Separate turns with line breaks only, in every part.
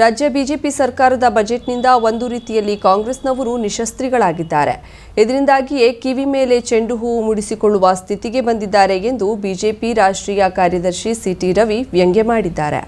ರಾಜ್ಯ ಬಿಜೆಪಿ ಸರ್ಕಾರದ ಬಜೆಟ್ನಿಂದ ಒಂದು ರೀತಿಯಲ್ಲಿ ಕಾಂಗ್ರೆಸ್ನವರು ನಿಶಸ್ತ್ರಿಗಳಾಗಿದ್ದಾರೆ. ಇದರಿಂದಾಗಿಯೇ ಕಿವಿ ಮೇಲೆ ಚೆಂಡು ಹೂವು ಮುಡಿಸಿಕೊಳ್ಳುವ ಸ್ಥಿತಿಗೆ ಬಂದಿದ್ದಾರೆ ಎಂದು ಬಿಜೆಪಿ ರಾಷ್ಟ್ರೀಯ ಕಾರ್ಯದರ್ಶಿ ಸಿಟಿ ರವಿ ವ್ಯಂಗ್ಯ ಮಾಡಿದ್ದಾರೆ.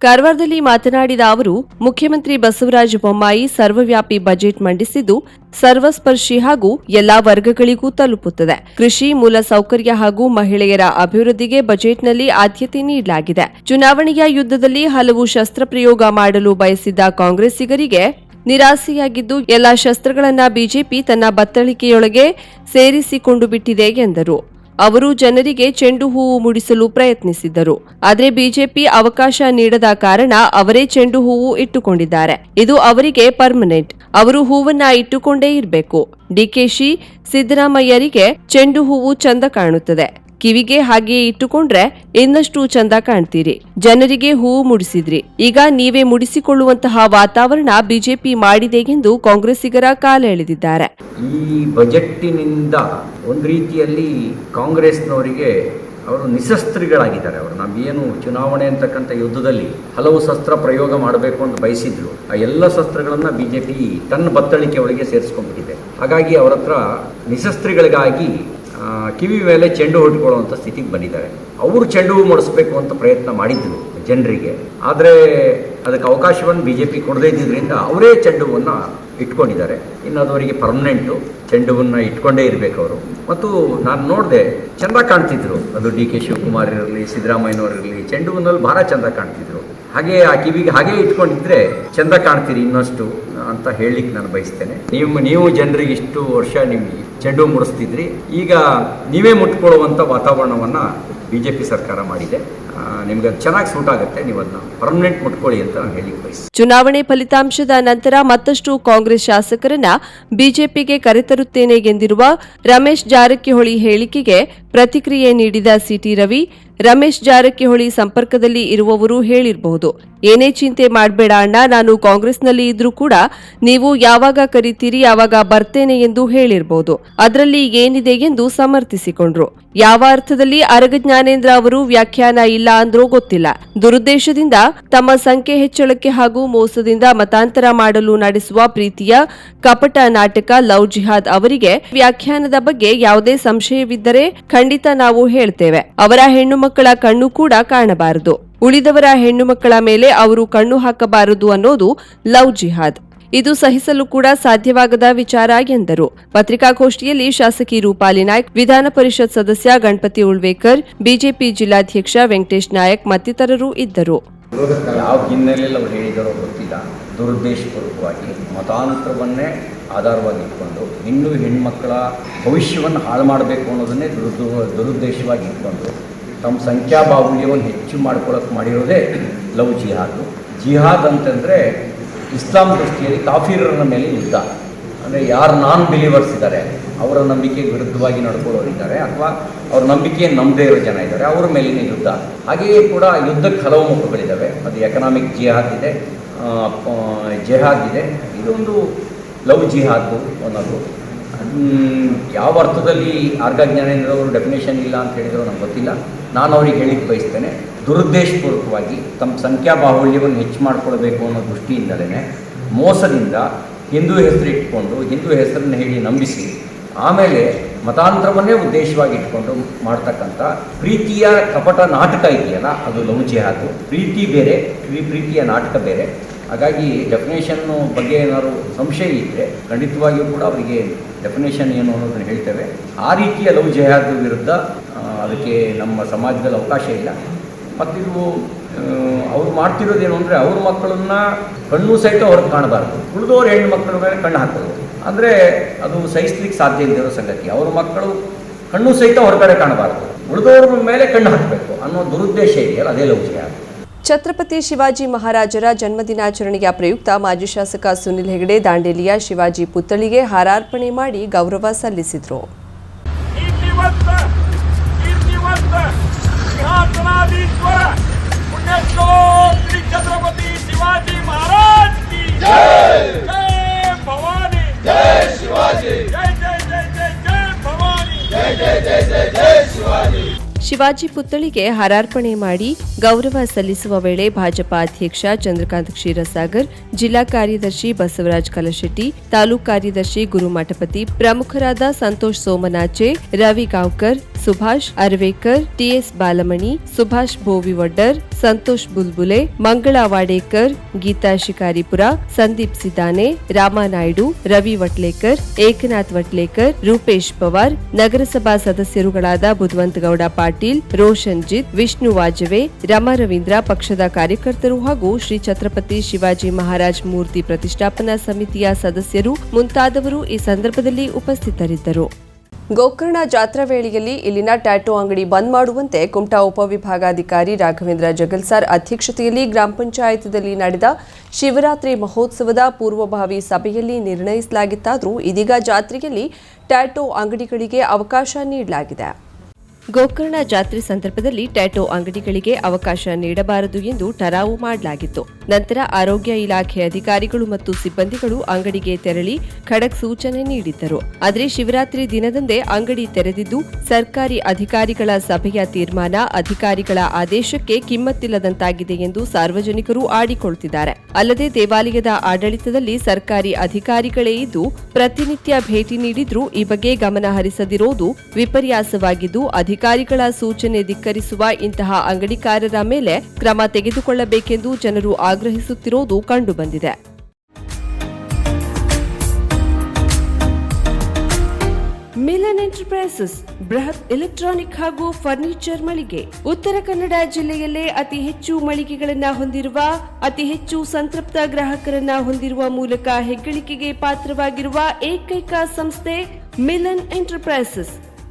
ಕಾರವಾರದಲ್ಲಿ ಮಾತನಾಡಿದ ಅವರು, ಮುಖ್ಯಮಂತ್ರಿ ಬಸವರಾಜ ಬೊಮ್ಮಾಯಿ ಸರ್ವವ್ಯಾಪಿ ಬಜೆಟ್ ಮಂಡಿಸಿದ್ದು, ಸರ್ವಸ್ಪರ್ಶಿ ಹಾಗೂ ಎಲ್ಲಾ ವರ್ಗಗಳಿಗೂ ತಲುಪುತ್ತದೆ. ಕೃಷಿ, ಮೂಲಸೌಕರ್ಯ ಹಾಗೂ ಮಹಿಳೆಯರ ಅಭಿವೃದ್ಧಿಗೆ ಬಜೆಟ್ನಲ್ಲಿ ಆದ್ಯತೆ ನೀಡಲಾಗಿದೆ. ಚುನಾವಣೆಯ ಯುದ್ಧದಲ್ಲಿ ಹಲವು ಶಸ್ತ್ರಪ್ರಯೋಗ ಮಾಡಲು ಬಯಸಿದ್ದ ಕಾಂಗ್ರೆಸ್ಸಿಗರಿಗೆ ನಿರಾಸೆಯಾಗಿದ್ದು, ಎಲ್ಲಾ ಶಸ್ತ್ರಗಳನ್ನ ಬಿಜೆಪಿ ತನ್ನ ಬತ್ತಳಿಕೆಯೊಳಗೆ ಸೇರಿಸಿಕೊಂಡು ಬಿಟ್ಟಿದೆ ಎಂದರು. ಅವರು ಜನರಿಗೆ ಚೆಂಡು ಹೂವು ಮುಡಿಸಲು ಪ್ರಯತ್ನಿಸಿದ್ದರು. ಆದರೆ ಬಿಜೆಪಿ ಅವಕಾಶ ನೀಡದ ಕಾರಣ ಅವರೇ ಚೆಂಡು ಹೂವು ಇಟ್ಟುಕೊಂಡಿದ್ದಾರೆ. ಇದು ಅವರಿಗೆ ಪರ್ಮನೆಂಟ್ ಅವರು ಹೂವನ್ನ ಇಟ್ಟುಕೊಂಡೇ ಇರಬೇಕು. ಡಿಕೆಶಿ ಸಿದ್ದರಾಮಯ್ಯರಿಗೆ ಚೆಂಡು ಹೂವು ಚಂದ ಕಾಣುತ್ತದೆ. ಕಿವಿಗೆ ಹಾಗೆಯೇ ಇಟ್ಟುಕೊಂಡ್ರೆ ಇನ್ನಷ್ಟು ಚಂದ ಕಾಣ್ತೀರಿ. ಜನರಿಗೆ ಹೂವು ಮುಡಿಸಿದ್ರಿ. ಈಗ ನೀವೇ ಮುಡಿಸಿಕೊಳ್ಳುವಂತಹ ವಾತಾವರಣ ಬಿಜೆಪಿ ಮಾಡಿದೆ ಎಂದು ಕಾಂಗ್ರೆಸ್ಸಿಗರ ಕಾಲ ಎಳೆದಿದ್ದಾರೆ.
ಈ ಬಜೆಟ್ಟಿನಿಂದ ಒಂದು ರೀತಿಯಲ್ಲಿ ಕಾಂಗ್ರೆಸ್ನವರಿಗೆ ಅವರು ನಿಶಸ್ತ್ರಿಗಳಾಗಿದ್ದಾರೆ ಅವರು. ಏನು ಚುನಾವಣೆ ಅಂತಕ್ಕಂಥ ಯುದ್ಧದಲ್ಲಿ ಹಲವು ಶಸ್ತ್ರ ಪ್ರಯೋಗ ಮಾಡಬೇಕು ಅಂತ ಬಯಸಿದ್ರು. ಆ ಎಲ್ಲ ಶಸ್ತ್ರಗಳನ್ನು ಬಿ ಜೆ ಪಿ ತನ್ನ ಬತ್ತಳಿಕೆ ಒಳಗೆ ಸೇರಿಸ್ಕೊಂಡ್ಬಿಟ್ಟಿದೆ. ಹಾಗಾಗಿ ಅವರ ಹತ್ರ ನಿಶಸ್ತ್ರಿಗಳಿಗಾಗಿ ಕಿವಿ ಮೇಲೆ ಚೆಂಡು ಹೊಡ್ಕೊಳ್ಳುವಂಥ ಸ್ಥಿತಿಗೆ ಬಂದಿದ್ದಾರೆ. ಅವರು ಚೆಂಡು ಮಾಡಿಸ್ಬೇಕು ಅಂತ ಪ್ರಯತ್ನ ಮಾಡಿದ್ರು ಜನರಿಗೆ. ಆದರೆ ಅದಕ್ಕೆ ಅವಕಾಶವನ್ನು ಬಿ ಜೆ ಪಿ ಕೊಡದೇ ಇದ್ದಿದ್ದರಿಂದ ಅವರೇ ಚೆಂಡು ಹೂವನ್ನು ಇಟ್ಕೊಂಡಿದ್ದಾರೆ. ಇನ್ನು ಅದು ಅವರಿಗೆ ಪರ್ಮನೆಂಟು ಚೆಂಡು ಹೂವನ್ನು ಇಟ್ಕೊಂಡೇ ಇರಬೇಕು ಅವರು. ಮತ್ತು ನಾನು ನೋಡಿದೆ, ಚೆಂದ ಕಾಣ್ತಿದ್ರು. ಅದು ಡಿ ಕೆ ಶಿವಕುಮಾರ್ ಇರಲಿ ಸಿದ್ದರಾಮಯ್ಯನವರಿರಲಿ ಚೆಂಡು ಹೂವಿನಲ್ಲಿ ಭಾಳ ಚೆಂದ ಕಾಣ್ತಿದ್ರು. ಹಾಗೆ ಆ ಕಿವಿಗೆ ಹಾಗೆ ಇಟ್ಕೊಂಡಿದ್ರೆ ಚೆಂದ ಕಾಣ್ತೀರಿ ಇನ್ನಷ್ಟು ಅಂತ ಹೇಳಲಿಕ್ಕೆ ನಾನು ಬಯಸ್ತೇನೆ. ನೀವು ನೀವು ಜನರಿಗೆ ಇಷ್ಟು ವರ್ಷ ನಿಮ್ಗೆ ಚೆಂಡು ಮುಡಿಸ್ತಿದ್ರಿ. ಈಗ ನೀವೇ ಮುಟ್ಕೊಳ್ಳುವಂಥ ವಾತಾವರಣವನ್ನು ಬಿ ಜೆ ಪಿ ಸರ್ಕಾರ ಮಾಡಿದೆ. ನಿಮ್ಗೆ ಚೆನ್ನಾಗಿ ಸೂಟ್ ಆಗುತ್ತೆ. ನೀವು ಅದನ್ನ ಪರ್ಮನೆಂಟ್ ಮುಟ್ಕೊಳ್ಳಿ ಅಂತ ನಾನು ಹೇಳಿ
ಚುನಾವಣೆ ಫಲಿತಾಂಶದ ನಂತರ ಮತ್ತಷ್ಟು ಕಾಂಗ್ರೆಸ್ ಶಾಸಕರನ್ನ ಬಿಜೆಪಿಗೆ ಕರೆತರುತ್ತೇನೆ ಎಂದಿರುವ ರಮೇಶ್ ಜಾರಕಿಹೊಳಿ ಹೇಳಿಕೆಗೆ ಪ್ರತಿಕ್ರಿಯೆ ನೀಡಿದ ಸಿಟಿ ರವಿ ರಮೇಶ್ ಜಾರಕಿಹೊಳಿ ಸಂಪರ್ಕದಲ್ಲಿ ಇರುವವರು ಹೇಳಿರಬಹುದು. ಏನೇ ಚಿಂತೆ ಮಾಡಬೇಡ ಅಣ್ಣ, ನಾನು ಕಾಂಗ್ರೆಸ್ನಲ್ಲಿ ಇದ್ರೂ ಕೂಡ ನೀವು ಯಾವಾಗ ಕರಿತೀರಿ, ಯಾವಾಗ ಬರ್ತೇನೆ ಎಂದು ಹೇಳಿರಬಹುದು. ಅದರಲ್ಲಿ ಏನಿದೆ ಎಂದು ಸಮರ್ಥಿಸಿಕೊಂಡ್ರು. ಯಾವ ಅರ್ಥದಲ್ಲಿ ಅರಗ ಜ್ಞಾನೇಂದ್ರ ಅವರು ವ್ಯಾಖ್ಯಾನ ಇಲ್ಲ ಅಂದ್ರೂ ಗೊತ್ತಿಲ್ಲ. ದುರುದ್ದೇಶದಿಂದ, ತಮ್ಮ ಸಂಖ್ಯೆ ಹೆಚ್ಚಳಕ್ಕೆ ಹಾಗೂ ಮೋಸದಿಂದ ಮತಾಂತರ ಮಾಡಲು ನಡೆಸುವ ಪ್ರೀತಿಯ ಕಪಟ ನಾಟಕ ಲವ್ ಜಿಹಾದ್ ಅವರಿಗೆ ವ್ಯಾಖ್ಯಾನದ ಬಗ್ಗೆ ಯಾವುದೇ ಸಂಶಯವಿದ್ದರೆ ಖಂಡಿತ ನಾವು ಹೇಳ್ತೇವೆ. ಅವರ ಹೆಣ್ಣು ಮಕ್ಕಳ ಕಣ್ಣು ಕೂಡ ಕಾಣಬಾರದು. ಉಳಿದವರ ಹೆಣ್ಣು ಮಕ್ಕಳ ಮೇಲೆ ಅವರು ಕಣ್ಣು ಹಾಕಬಾರದು ಅನ್ನೋದು ಲವ್ ಜಿಹಾದ್. ಇದು ಸಹಿಸಲು ಕೂಡ ಸಾಧ್ಯವಾಗದ ವಿಚಾರ ಎಂದರು. ಪತ್ರಿಕಾಗೋಷ್ಠಿಯಲ್ಲಿ ಶಾಸಕಿ ರೂಪಾಲಿ ನಾಯ್ಕ್, ವಿಧಾನ ಪರಿಷತ್ ಸದಸ್ಯ ಗಣಪತಿ ಉಳ್ವೇಕರ್, ಬಿಜೆಪಿ ಜಿಲ್ಲಾಧ್ಯಕ್ಷ ವೆಂಕಟೇಶ್ ನಾಯಕ್ ಮತ್ತಿತರರು ಇದ್ದರು.
ದುರುದ್ದೇಶಪೂರ್ವಕವಾಗಿ ಮತಾಂತರವನ್ನೇ ಆಧಾರವಾಗಿ ಇಟ್ಕೊಂಡು, ಇನ್ನೂ ಹೆಣ್ಮಕ್ಕಳ ಭವಿಷ್ಯವನ್ನು ಹಾಳು ಮಾಡಬೇಕು ಅನ್ನೋದನ್ನೇ ದುರುದ್ದು ದುರುದ್ದೇಶವಾಗಿ ಇಟ್ಕೊಂಡು ತಮ್ಮ ಸಂಖ್ಯಾ ಬಾಹುಲ್ಯವನ್ನು ಹೆಚ್ಚು ಮಾಡ್ಕೊಳ್ಳೋಕೆ ಮಾಡಿರೋದೇ ಲವ್ ಜಿಹಾದ್. ಜಿಹಾದ್ ಅಂತಂದರೆ ಇಸ್ಲಾಂ ದೃಷ್ಟಿಯಲ್ಲಿ ಕಾಫಿರರ ಮೇಲೆ ಯುದ್ಧ. ಅಂದರೆ ಯಾರು ನಾನ್ ಬಿಲೀವರ್ಸ್ ಇದ್ದಾರೆ ಅವರ ನಂಬಿಕೆ ವಿರುದ್ಧವಾಗಿ ನಡ್ಕೊಳ್ಳೋರಿದ್ದಾರೆ ಅಥವಾ ಅವ್ರ ನಂಬಿಕೆ ನಂಬದೇ ಇರೋ ಜನ ಇದ್ದಾರೆ ಅವರ ಮೇಲಿನ ಯುದ್ಧ. ಹಾಗೆಯೇ ಕೂಡ ಯುದ್ಧಕ್ಕೆ ಹಲವು ಮುಖಗಳಿದ್ದಾವೆ ಅದು ಎಕನಾಮಿಕ್ ಜಿಹಾದ್ ಇದೆ ಜೆಹಾದ್ ಇದೆ. ಇದೊಂದು ಲವ್ ಜಿಹಾದ್ ಅನ್ನೋದು. ಯಾವ ಅರ್ಥದಲ್ಲಿ ಆರ್ಗ ಅವರು ಡೆಫಿನೇಷನ್ ಇಲ್ಲ ಅಂತ ಹೇಳಿದ್ರು ನಂಗೆ ಗೊತ್ತಿಲ್ಲ. ನಾನು ಅವ್ರಿಗೆ ಹೇಳಿಕ್ಕೆ ಬಯಸ್ತೇನೆ. ದುರುದ್ದೇಶಪೂರ್ವಕವಾಗಿ ತಮ್ಮ ಸಂಖ್ಯಾ ಬಾಹುಳ್ಯವನ್ನು ಹೆಚ್ಚು ಮಾಡಿಕೊಳ್ಬೇಕು ಅನ್ನೋ ದೃಷ್ಟಿಯಿಂದಲೇ ಮೋಸದಿಂದ ಹಿಂದೂ ಹೆಸರು ಇಟ್ಕೊಂಡು, ಹಿಂದೂ ಹೆಸರನ್ನು ಹೇಳಿ ನಂಬಿಸಿ, ಆಮೇಲೆ ಮತಾಂತರವನ್ನೇ ಉದ್ದೇಶವಾಗಿ ಇಟ್ಕೊಂಡು ಮಾಡ್ತಕ್ಕಂಥ ಪ್ರೀತಿಯ ಕಪಟ ನಾಟಕ ಇದೆಯಲ್ಲ, ಅದು ಲವ್ ಹಾಕು. ಪ್ರೀತಿ ಬೇರೆ ಪ್ರೀ- ಪ್ರೀತಿಯ ನಾಟಕ ಬೇರೆ. ಹಾಗಾಗಿ ಡೆಫಿನೇಷನ್ನು ಬಗ್ಗೆ ಏನಾದರೂ ಸಂಶಯ ಇದ್ದರೆ ಖಂಡಿತವಾಗಿಯೂ ಕೂಡ ಅವರಿಗೆ ಡೆಫಿನೇಷನ್ ಏನು ಅನ್ನೋದನ್ನು ಹೇಳ್ತೇವೆ. ಆ ರೀತಿಯ ಲವ್ ಜಯಾದ ವಿರುದ್ಧ ಅದಕ್ಕೆ ನಮ್ಮ ಸಮಾಜದಲ್ಲಿ ಅವಕಾಶ ಇಲ್ಲ. ಮತ್ತಿದು ಅವ್ರು ಮಾಡ್ತಿರೋದೇನು ಅಂದರೆ ಅವ್ರ ಮಕ್ಕಳನ್ನ ಕಣ್ಣು ಸಹಿತ ಹೊರಗೆ ಕಾಣಬಾರ್ದು. ಉಳಿದವ್ರ ಹೆಣ್ಣು ಮಕ್ಕಳ ಮೇಲೆ ಕಣ್ಣು ಹಾಕೋದು. ಅಂದರೆ ಅದು ಸಹಿಸ್ಲಿಕ್ಕೆ ಸಾಧ್ಯ ಇಲ್ಲದಿರೋ ಸಂಗತಿ. ಅವ್ರ ಮಕ್ಕಳು ಕಣ್ಣು ಸಹಿತ ಹೊರಗಡೆ ಕಾಣಬಾರ್ದು. ಉಳಿದವ್ರ ಮೇಲೆ ಕಣ್ಣು ಹಾಕಬೇಕು ಅನ್ನೋ ದುರುದ್ದೇಶ ಇದೆಯಲ್ಲ, ಅದೇ ಲೌಕಿಕ
ಛತ್ರಪತಿ ಶಿವಾಜಿ ಮಹಾರಾಜರ ಜನ್ಮದಿನಾಚರಣೆಯ ಪ್ರಯುಕ್ತ ಮಾಜಿ ಶಾಸಕ ಸುನಿಲ್ ಹೆಗಡೆ ದಾಂಡೇಲಿಯ ಶಿವಾಜಿ ಪುತ್ಥಳಿಗೆ ಹಾರಾರ್ಪಣೆ ಮಾಡಿ ಗೌರವ ಸಲ್ಲಿಸಿದರು.
ಛತ್ರಪತಿ ಶಿವಾಜಿ
ಪುತ್ಥಳಿಗೆ ಹಾರಾರ್ಪಣೆ ಮಾಡಿ ಗೌರವ ಸಲ್ಲಿಸುವ ವೇಳೆ ಭಾಜಪ ಅಧ್ಯಕ್ಷ ಚಂದ್ರಕಾಂತ್ ಕ್ಷೀರಸಾಗರ್, ಜಿಲ್ಲಾ ಕಾರ್ಯದರ್ಶಿ ಬಸವರಾಜ್ ಕಲಶೆಟ್ಟಿ, ತಾಲೂಕು ಕಾರ್ಯದರ್ಶಿ ಗುರುಮಠಪತಿ ಪ್ರಮುಖರಾದ ಸಂತೋಷ್ ಸೋಮನಾಚೆ, ರವಿ ಗಾಂವ್ಕರ್, ಸುಭಾಷ್ ಅರ್ವೇಕರ್, ಟಿಎಸ್ ಬಾಲಮಣಿ, ಸುಭಾಷ್ ಬೋವಿವಡ್ಡರ್ ಸಂತೋಷ್ ಬುಲ್ಬುಲೆ, ಮಂಗಳಾ ವಾಡೇಕರ್, ಗೀತಾ ಶಿಕಾರಿಪುರ, ಸಂದೀಪ್ ಸಿದಾನೆ ರಾಮಾನಾಯ್ಡು ರವಿ ವಟ್ಲೇಕರ್, ಏಕನಾಥ್ ವಟ್ಲೇಕರ್, ರೂಪೇಶ್ ಪವಾರ್, ನಗರಸಭಾ ಸದಸ್ಯರುಗಳಾದ ಬುಧವಂತ ಗೌಡ ಪಾಟೀಲ್ ರೋಷನ್ ಜಿತ್, ವಿಷ್ಣು ವಾಜವೆ, ರಮಾ ರವೀಂದ್ರ ಪಕ್ಷದ ಕಾರ್ಯಕರ್ತರು ಹಾಗೂ ಶ್ರೀ ಛತ್ರಪತಿ ಶಿವಾಜಿ ಮಹಾರಾಜ್ ಮೂರ್ತಿ ಪ್ರತಿಷ್ಠಾಪನಾ ಸಮಿತಿಯ ಸದಸ್ಯರು ಮುಂತಾದವರು ಈ ಸಂದರ್ಭದಲ್ಲಿ ಉಪಸ್ಥಿತರಿದ್ದರು. ಗೋಕರ್ಣ ಜಾತ್ರಾ ವೇಳೆಯಲ್ಲಿ ಇಲ್ಲಿನ ಟ್ಯಾಟೋ ಅಂಗಡಿ ಬಂದ್ ಮಾಡುವಂತೆ ಕುಮಟಾ ಉಪವಿಭಾಗಾಧಿಕಾರಿ ರಾಘವೇಂದ್ರ ಜಗಲ್ಸಾರ್ ಅಧ್ಯಕ್ಷತೆಯಲ್ಲಿ ಗ್ರಾಮ ಪಂಚಾಯತ್ನಲ್ಲಿ ನಡೆದ ಶಿವರಾತ್ರಿ ಮಹೋತ್ಸವದ ಪೂರ್ವಭಾವಿ ಸಭೆಯಲ್ಲಿ ನಿರ್ಣಯಿಸಲಾಗಿತ್ತಾದರೂ ಇದೀಗ ಜಾತ್ರೆಯಲ್ಲಿ ಟ್ಯಾಟೋ ಅಂಗಡಿಗಳಿಗೆ ಅವಕಾಶ ನೀಡಲಾಗಿದೆ. ಗೋಕರ್ಣ ಜಾತ್ರೆ ಸಂದರ್ಭದಲ್ಲಿ ಟ್ಯಾಟೋ ಅಂಗಡಿಗಳಿಗೆ ಅವಕಾಶ ನೀಡಬಾರದು ಎಂದು ಠರಾವು ಮಾಡಲಾಗಿತ್ತು. ನಂತರ ಆರೋಗ್ಯ ಇಲಾಖೆ ಅಧಿಕಾರಿಗಳು ಮತ್ತು ಸಿಬ್ಬಂದಿಗಳು ಅಂಗಡಿಗೆ ತೆರಳಿ ಖಡಕ್ ಸೂಚನೆ ನೀಡಿದ್ದರು. ಆದರೆ ಶಿವರಾತ್ರಿ ದಿನದಂದೇ ಅಂಗಡಿ ತೆರೆದಿದ್ದು, ಸರ್ಕಾರಿ ಅಧಿಕಾರಿಗಳ ಸಭೆಯ ತೀರ್ಮಾನ ಅಧಿಕಾರಿಗಳ ಆದೇಶಕ್ಕೆ ಕಿಮ್ಮತ್ತಿಲ್ಲದಂತಾಗಿದೆ ಎಂದು ಸಾರ್ವಜನಿಕರು ಆಡಿಕೊಳ್ತಿದ್ದಾರೆ. ಅಲ್ಲದೆ ದೇವಾಲಯದ ಆಡಳಿತದಲ್ಲಿ ಸರ್ಕಾರಿ ಅಧಿಕಾರಿಗಳೇ ಇದ್ದು, ಪ್ರತಿನಿತ್ಯ ಭೇಟಿ ನೀಡಿದ್ರೂ ಈ ಬಗ್ಗೆ ಗಮನ ಹರಿಸದಿರೋದು ವಿಪರ್ಯಾಸವಾಗಿದ್ದು ಅಧಿಕಾರಿಗಳ ಸೂಚನೆ ಧಿಕ್ಕರಿಸುವ ಇಂತಹ ಅಂಗಡಿಕಾರರ ಮೇಲೆ ಕ್ರಮ ತೆಗೆದುಕೊಳ್ಳಬೇಕೆಂದು ಜನರು ಆಗ್ರಹಿಸುತ್ತಿರುವುದು ಕಂಡುಬಂದಿದೆ. ಮಿಲನ್ ಎಂಟರ್ಪ್ರೈಸಸ್, ಬೃಹತ್ ಎಲೆಕ್ಟ್ರಾನಿಕ್ ಹಾಗೂ ಫರ್ನಿಚರ್ ಮಳಿಗೆ. ಉತ್ತರ ಕನ್ನಡ ಜಿಲ್ಲೆಯಲ್ಲೇ ಅತಿ ಹೆಚ್ಚು ಮಳಿಗೆಗಳನ್ನ ಹೊಂದಿರುವ, ಅತಿ ಹೆಚ್ಚು ಸಂತೃಪ್ತ ಗ್ರಾಹಕರನ್ನ ಹೊಂದಿರುವ ಮೂಲಕ ಹೆಗ್ಗಳಿಕೆಗೆ ಪಾತ್ರವಾಗಿರುವ ಏಕೈಕ ಸಂಸ್ಥೆ ಮಿಲನ್ ಎಂಟರ್ಪ್ರೈಸಸ್.